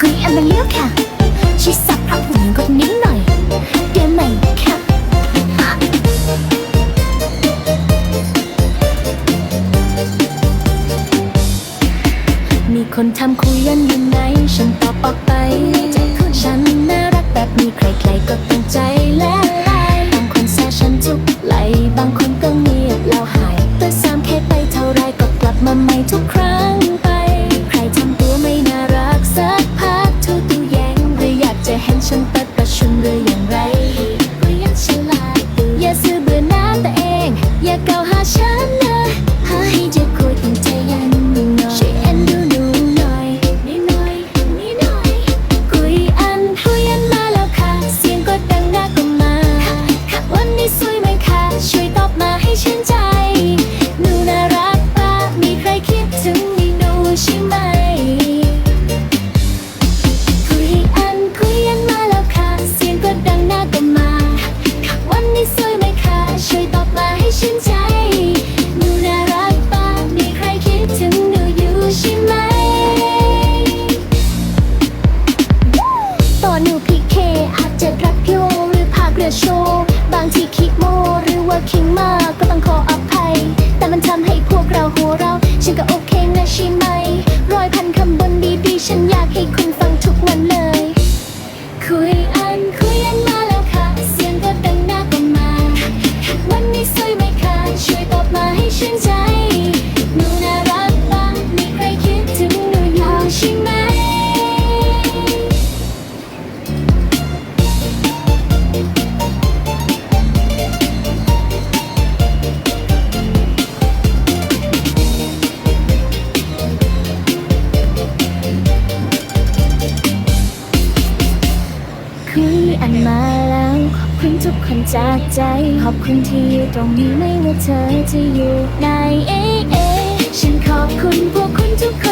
กรีอันเป็นเลี้ยวค่ะชิสับพระผู้หก็นิดหน่อยเดี๋ยวไหมค่ะมีคนทำคุยยันยังไหนฉันตอบออกไป ฉันน่ารักแบบนี้ใครๆก็ตั้งใจแล้ว ช่วยตบมาให้ชื่นใจ คุณทุกคนจากใจ ขอบคุณที่อยู่ตรงนี้ไม่ว่าเธอจะอยู่ไหนเอ๊ะฉันขอบคุณพวกคุณทุกคน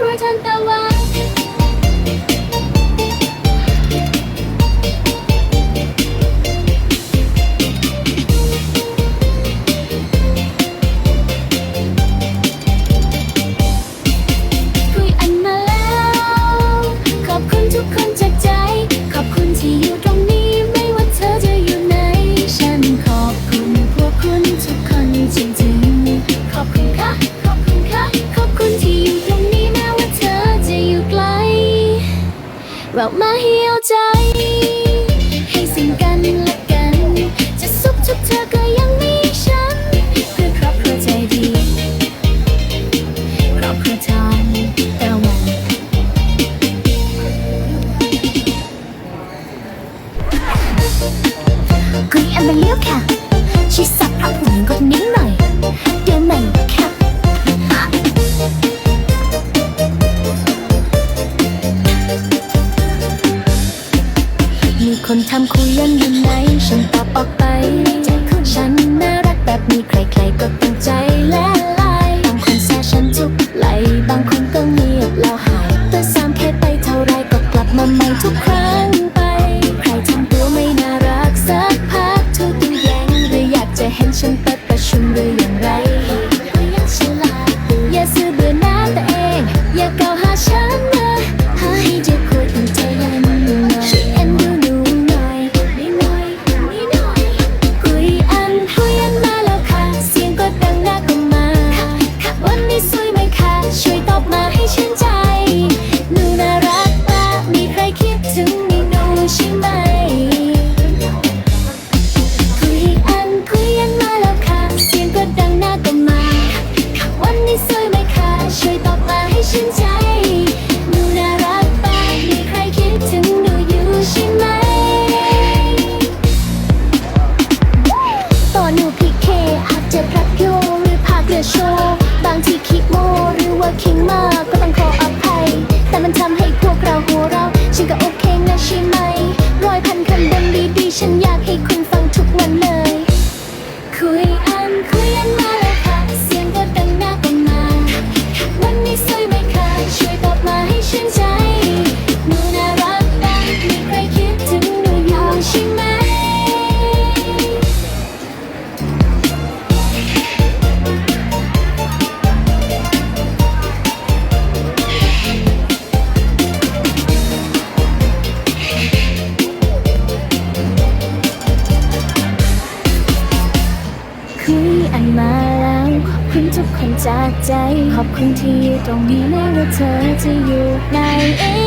Crotantawa! บอกมาเหี่ยวใจ ถำคุยยันอยู่ไหนฉันตอบออกไป ฉันน่ารักแบบนี้ใครๆก็ พื้นที่ตรงนี้แม้ว่าเธอจะอยู่ไหน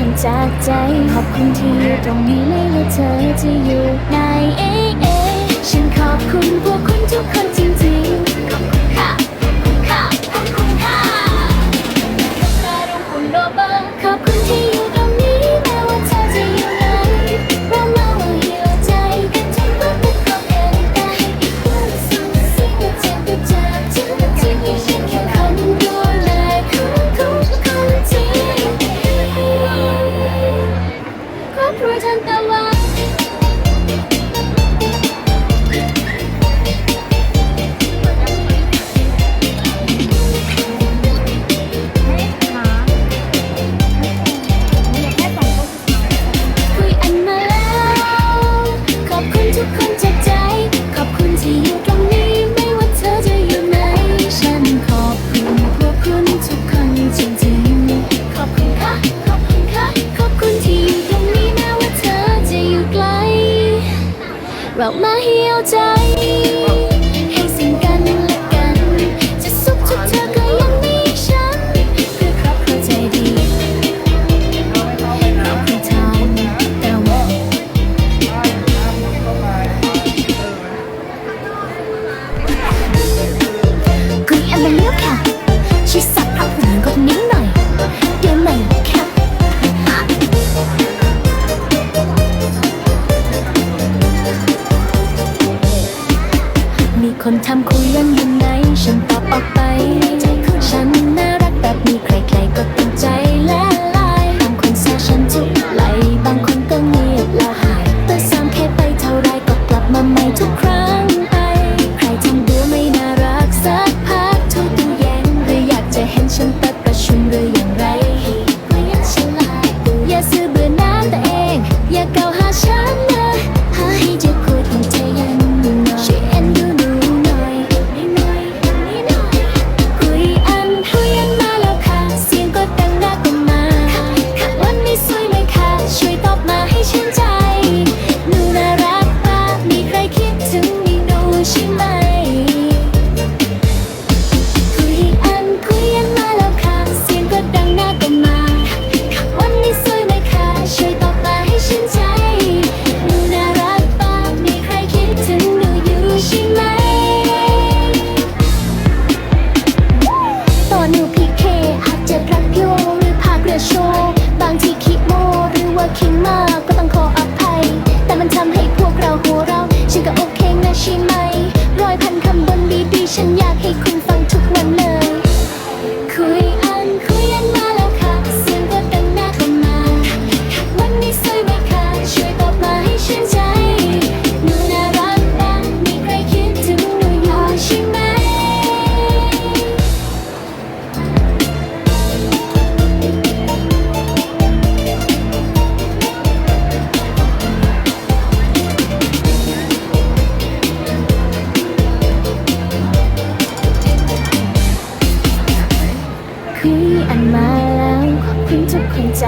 คุณจากใจ ขอบคุณที่อยู่ตรงนี้ไม่ว่าเธอจะอยู่ไหนเอ๊ะฉันขอบคุณพวกคุณทุกคนจริง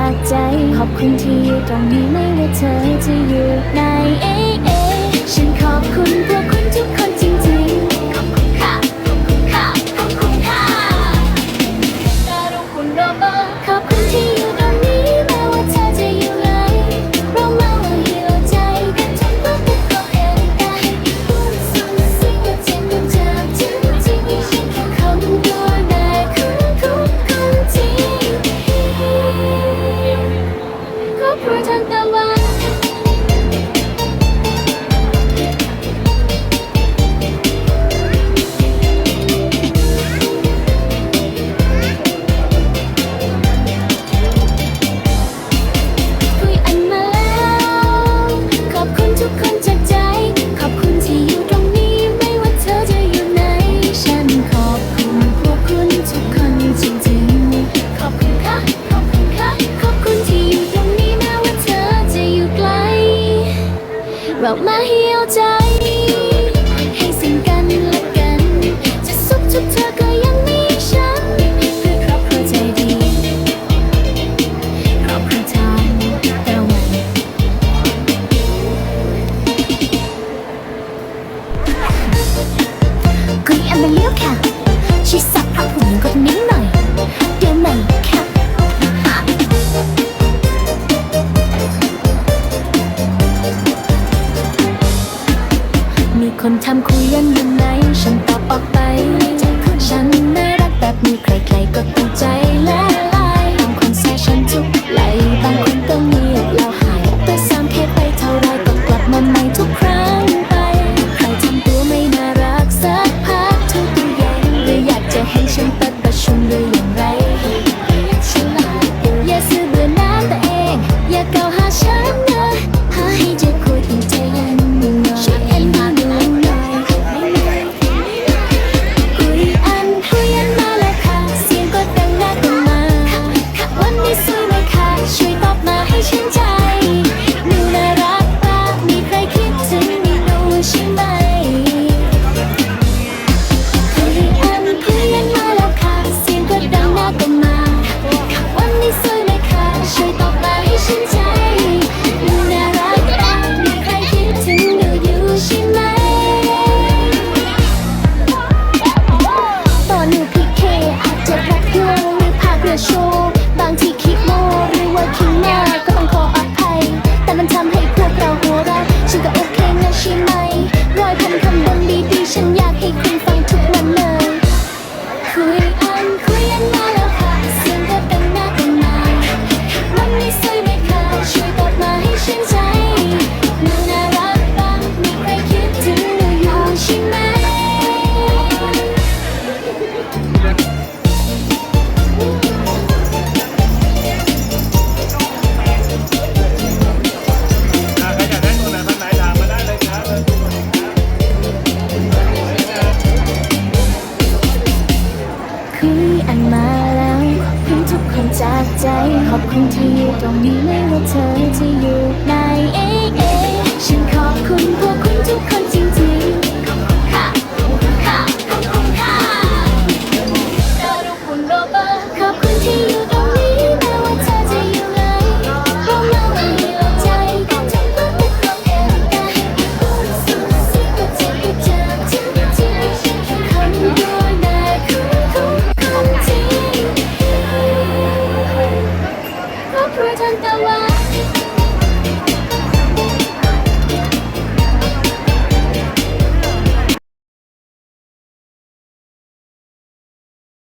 ากใจ ขอบคุณที่อยู่ตรงนี้ไม่ว่าเธอจะอยู่ไหนเอ๊ะฉันขอบคุณเพื่อ pretend that love About my heel down. คนทำคุยยันอยู่ไหน ฉันตอบออกไป ฉันน่ารักแบบนี้ใครๆก็ตั้งใจแล้ว